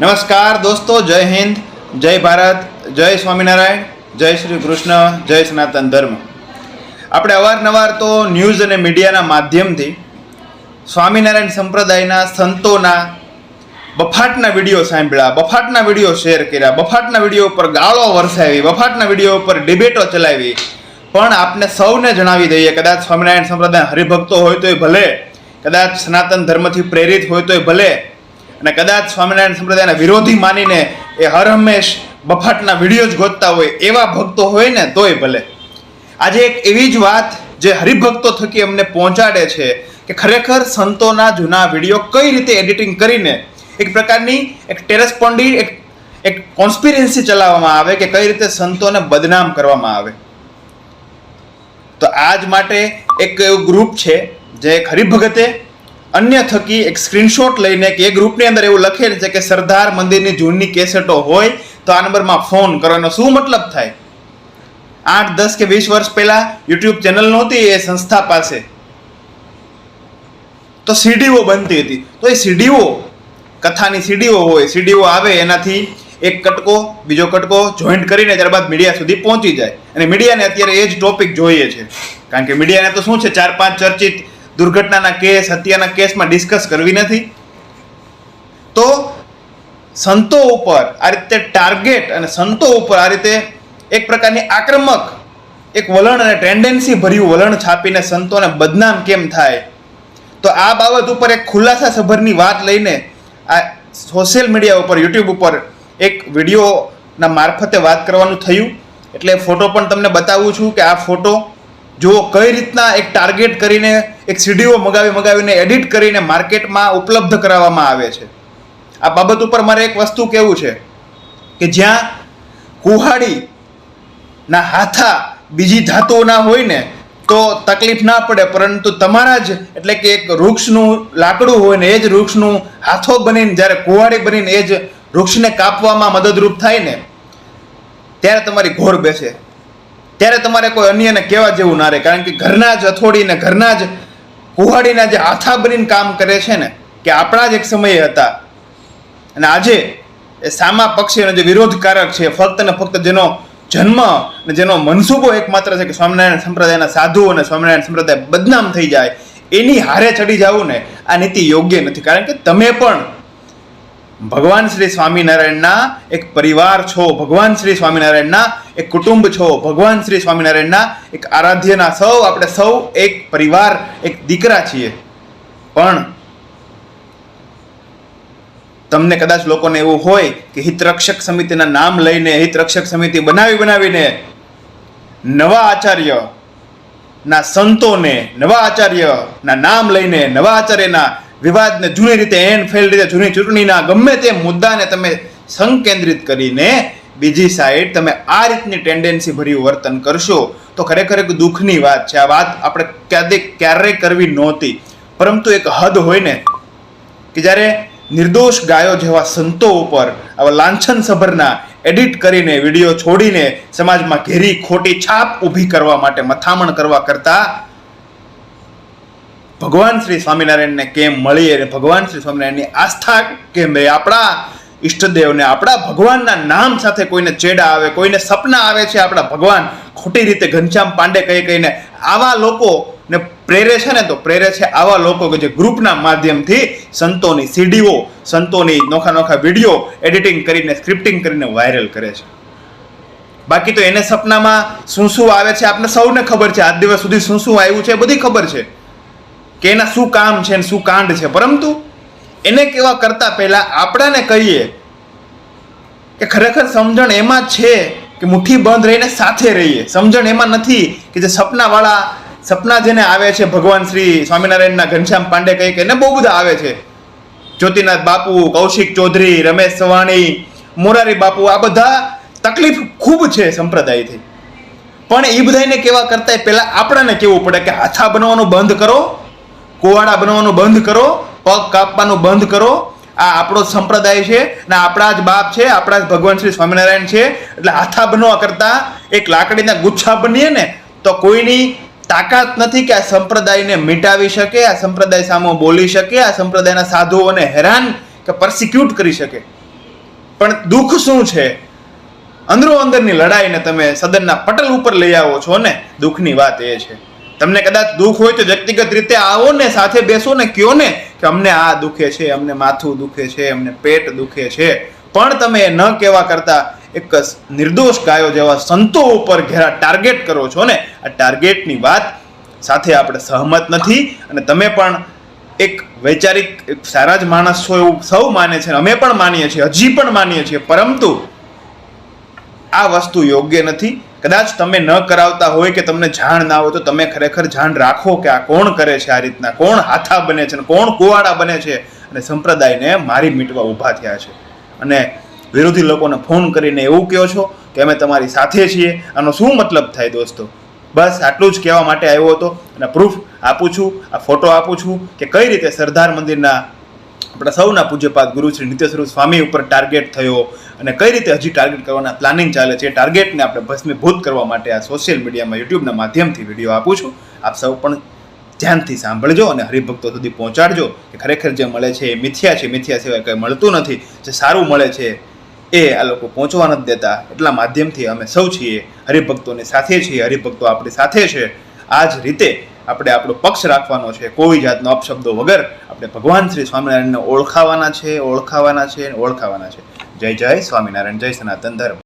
નમસ્કાર દોસ્તો, જય હિન્દ, જય ભારત, જય સ્વામિનારાયણ, જય શ્રી કૃષ્ણ, જય સનાતન ધર્મ. આપણે અવારનવાર તો ન્યૂઝ અને મીડિયાના માધ્યમથી સ્વામિનારાયણ સંપ્રદાયના સંતોના બફાટના વીડિયો સાંભળ્યા, બફાટના વીડિયો શેર કર્યા, બફાટના વીડિયો ઉપર ગાળો વરસાવી, બફાટના વીડિયો ઉપર ડિબેટો ચલાવી. પણ આપને સૌને જણાવી દઈએ, કદાચ સ્વામિનારાયણ સંપ્રદાય હરિભક્તો હોય તોય ભલે, કદાચ સનાતન ધર્મથી પ્રેરિત હોય તોય ભલે અને કદાચ સ્વામિનારાયણ સંપ્રદાયના વિરોધી માનીને એ હર હંમેશ બફાટના વીડિયો જ ગોતતા હોય એવા ભક્તો હોય ને તોય ભલે. આજે એક એવી જ વાત જે હરિભક્તો થકી અમને પહોંચાડે છે કે ખરેખર સંતોના જૂના વીડિયો કઈ રીતે એડિટિંગ કરીને એક પ્રકારની એક ટેરેસ્પોન્ડી એક એક કોન્સ્પિરન્સી ચલાવવામાં આવે કે કઈ રીતે સંતોને બદનામ કરવામાં આવે. તો આજ માટે એક એવું ગ્રુપ છે જે એક હરિભગતે અન્ય થકી એક સ્ક્રીનશોટ લઈને કે એ ગ્રુપની અંદર એવું લખેલ છે કે સરદાર મંદિરની જૂની કેસેટો હોય, તો આ નંબરમાં ફોન કરો એનો શું મતલબ થાય? આઠ, દસ કે વીસ વર્ષ પહેલા યુટ્યુબ ચેનલ નહોતી, એ સંસ્થા પાસે. તો સીડીઓ બનતી હતી. તો એ સીડીઓ, કથાની સીડીઓ હોય, સીડીઓ આવે એનાથી એક કટકો, બીજો કટકો જોઈન્ટ કરીને ત્યારબાદ મીડિયા સુધી પહોંચી જાય. અને મીડિયાને અત્યારે એ જ ટોપિક જોઈએ છે. કારણ કે મીડિયાને તો શું છે? ચાર પાંચ ચર્ચિત દુર્ઘટનાના કેસ, હત્યાના કેસમાં ડિસ્કસ કરવી નથી. તો સંતો ઉપર આ રીતે ટાર્ગેટ અને સંતો ઉપર આ રીતે એક પ્રકારની આક્રમક, એક વલણ અને ટેન્ડન્સી ભર્યું વલણ છાપીને સંતોને બદનામ કેમ થાય? તો આ બાબત ઉપર એક ખુલાસા સભરની વાત લઈને આ સોશિયલ મીડિયા ઉપર યુટ્યુબ ઉપર એક વિડીયોના મારફતે વાત કરવાનું થયું. એટલે ફોટો પણ તમને બતાવું છું કે આ ફોટો જુઓ કઈ રીતના એક ટાર્ગેટ કરીને એક સીડીઓ મગાવી મગાવીને એડિટ કરીને માર્કેટમાં ઉપલબ્ધ કરાવવામાં આવે છે. આ બાબત ઉપર મારે એક વસ્તુ કહેવું છે કે જ્યાં કુહાડીના હાથા બીજી ધાતુઓના હોય ને, તો તકલીફ ના પડે, પરંતુ તમારા જ એટલે કે એક વૃક્ષનું લાકડું હોય ને, એ જ વૃક્ષનું હાથો બનીને, જ્યારે કુહાડી બનીને, એ જ વૃક્ષને કાપવામાં મદદરૂપ થાય ને, ત્યારે તમારી ઘોર બેસે. ત્યારે તમારે કોઈ અન્યને કહેવા જેવું ના રહે, કારણ કે ઘરના જ અથોડીને ઘરના જ કુહાડીના જે આથા બનીને કામ કરે છે ને, કે આપણા જ એક સમયે હતા. અને આજે એ સામા પક્ષીનો જે વિરોધકારક છે ફક્ત ને ફક્ત જેનો જન્મ અને જેનો મનસૂબો એકમાત્ર છે કે સ્વામિનારાયણ સંપ્રદાયના સાધુ અને સ્વામિનારાયણ સંપ્રદાય બદનામ થઈ જાય, એની હારે ચડી જવું ને, આ નીતિ યોગ્ય નથી. કારણ કે તમે પણ ભગવાન શ્રી સ્વામિનારાયણના એક પરિવાર છો, ભગવાન શ્રી સ્વામિનારાયણના એક કુટુંબ છો, ભગવાન શ્રી સ્વામિનારાયણના એક આરાધ્યના સૌ, આપણે સૌ એક પરિવાર, એક દીકરા છીએ. પણ તમને કદાચ લોકોને એવું હોય કે હિતરક્ષક સમિતિના નામ લઈને, હિતરક્ષક સમિતિ બનાવી બનાવીને નવા આચાર્ય ના સંતોને, નવા આચાર્ય ના નામ લઈને, નવા આચાર્યના વિવાદને જૂની રીતે એન ફેલ રીતે જૂની ચૂંટણીના ગમે તે મુદ્દાને તમે સંકેન્દ્રિત કરીને બીજી સાઈડ તમે આ રીતની ટેન્ડન્સી ભર્યું વર્તન કરશો, તો ખરેખર એક દુઃખની વાત છે. આ વાત આપણે ક્યારેક ક્યારેય કરવી નહોતી. પરંતુ એક હદ હોય ને, કે જ્યારે નિર્દોષ ગાયો જેવા સંતો ઉપર આવા લાંછન સભરના એડિટ કરીને વીડિયો છોડીને સમાજમાં ઘેરી ખોટી છાપ ઊભી કરવા માટે મથામણ કરવા કરતા ભગવાન શ્રી સ્વામિનારાયણને કેમ મળીએ અને ભગવાન શ્રી સ્વામિનારાયણની આસ્થા કેમ રહે? આપણા ઈષ્ટદેવને, આપણા ભગવાનના નામ સાથે કોઈને ચેડા આવે, કોઈને સપના આવે છે, આપણા ભગવાન ખોટી રીતે ઘનશ્યામ પાંડે કહી કહીને આવા લોકોને પ્રેરે છે ને તો પ્રેરે છે આવા લોકો કે જે ગ્રુપના માધ્યમથી સંતોની સીડીઓ, સંતોની નોખા નોખા વીડિયો એડિટિંગ કરીને, સ્ક્રિપ્ટિંગ કરીને વાયરલ કરે છે. બાકી તો એને સપનામાં શું શું આવે છે આપને સૌને ખબર છે. આજ દિવસ સુધી શું શું આવ્યું છે બધી ખબર છે. કે એના શું કામ છે ને શું કાંડ છે? પરંતુ એને કેવા કરતા પહેલાં આપણાને કહીએ કે ખરેખર સમજણ એમાં છે કે મુઠ્ઠી બંધ રહીને સાથે રહીએ. સમજણ એમાં નથી કે જે સપનાવાળા, સપના જેને આવે છે, ભગવાન શ્રી સ્વામિનારાયણના ઘનશ્યામ પાંડે કહી કે એને બહુ બધા આવે છે. જ્યોતિનાથ બાપુ, કૌશિક ચૌધરી, રમેશ સવાણી, મોરારી બાપુ, આ બધા તકલીફ ખૂબ છે સંપ્રદાયથી. પણ એ બધાને કેવા કરતા પહેલાં આપણાને કેવું પડે કે હાથા બનાવવાનું બંધ કરો કુવાડા બનાવવાનું બંધ કરો, પગ કાપવાનું બંધ કરો. આ આપણો સંપ્રદાય છે ને આપણા જ બાપ છે, આપણા જ ભગવાન શ્રી સ્વામિનારાયણ છે. એટલે હાથા બનવા કરતાં એક લાકડીના ગુચ્છા બનીએ ને, તો કોઈની તાકાત નથી કે આ સંપ્રદાયને મિટાવી શકે, આ સંપ્રદાય સામે બોલી શકે, આ સંપ્રદાયના સાધુઓને હેરાન કે પરસિક્યુટ કરી શકે. પણ દુઃખ શું છે? અંદરો અંદરની લડાઈને તમે સદનના પટલ ઉપર લઈ આવો છો ને, દુઃખની વાત એ છે. તમને કદાચ દુઃખ હોય તો વ્યક્તિગત રીતે આવો ને, સાથે બેસો ને, કયો ને કે અમને આ દુખે છે, અમને માથું દુખે છે, અમને પેટ દુખે છે. પણ તમે ન કહેવા કરતા એક નિર્દોષ ગાયો જેવા સંતો ઉપર ઘેરા ટાર્ગેટ કરો છો ને, આ ટાર્ગેટની વાત સાથે આપણે સહમત નથી અને તમે પણ એક વૈચારિક, એક સારા જ માણસ છો એવું સૌ માને છે અમે પણ માનીએ છીએ, હજી પણ માનીએ છીએ. પરંતુ આ વસ્તુ યોગ્ય નથી. કદાચ તમે ન કરાવતા હોય કે તમને જાણ ના હોય તો તમે ખરેખર જાણ રાખો કે આ કોણ કરે છે આ રીતના, કોણ હાથા બને છે અને કોણ કુવાડા બને છે અને સંપ્રદાયને મારી મીટવા ઊભા થયા છે. અને વિરોધી લોકોને ફોન કરીને એવું કહો છો કે અમે તમારી સાથે છીએ. આનો શું મતલબ થાય દોસ્તો? બસ આટલું જ કહેવા માટે આવ્યો હતો અને પ્રૂફ આપું છું, આ ફોટો આપું છું કે કઈ રીતે સરદાર મંદિરના આપણા સૌના પૂજ્યપાદ ગુરુ શ્રી નિત્યસ્વરૂપ સ્વામી ઉપર ટાર્ગેટ થયો અને કઈ રીતે હજી ટાર્ગેટ કરવાના પ્લાનિંગ ચાલે છે ટાર્ગેટને આપણે ભસ્મીભૂત કરવા માટે આ સોશિયલ મીડિયામાં યુટ્યુબના માધ્યમથી વીડિયો આપું છું. આપ સૌ પણ ધ્યાનથી સાંભળજો અને હરિભક્તો સુધી પહોંચાડજો કે ખરેખર જે મળે છે એ મિથ્યા છે. મિથ્યા સિવાય કંઈ મળતું નથી. જે સારું મળે છે એ આ લોકો પહોંચવા નથી દેતા. એટલા માધ્યમથી અમે સૌ છીએ હરિભક્તોની સાથે છીએ. હરિભક્તો આપણી સાથે છે. આ જ રીતે આપણે આપણો પક્ષ રાખવાનો છે, કોઈ જાતનો અપશબ્દો વગર આપણે ભગવાન શ્રી સ્વામિનારાયણને ઓળખાવાના છે ઓળખાવાના છે ઓળખાવાના છે. જય જય સ્વામિનારાયણ, જય સનાતન ધર્મ.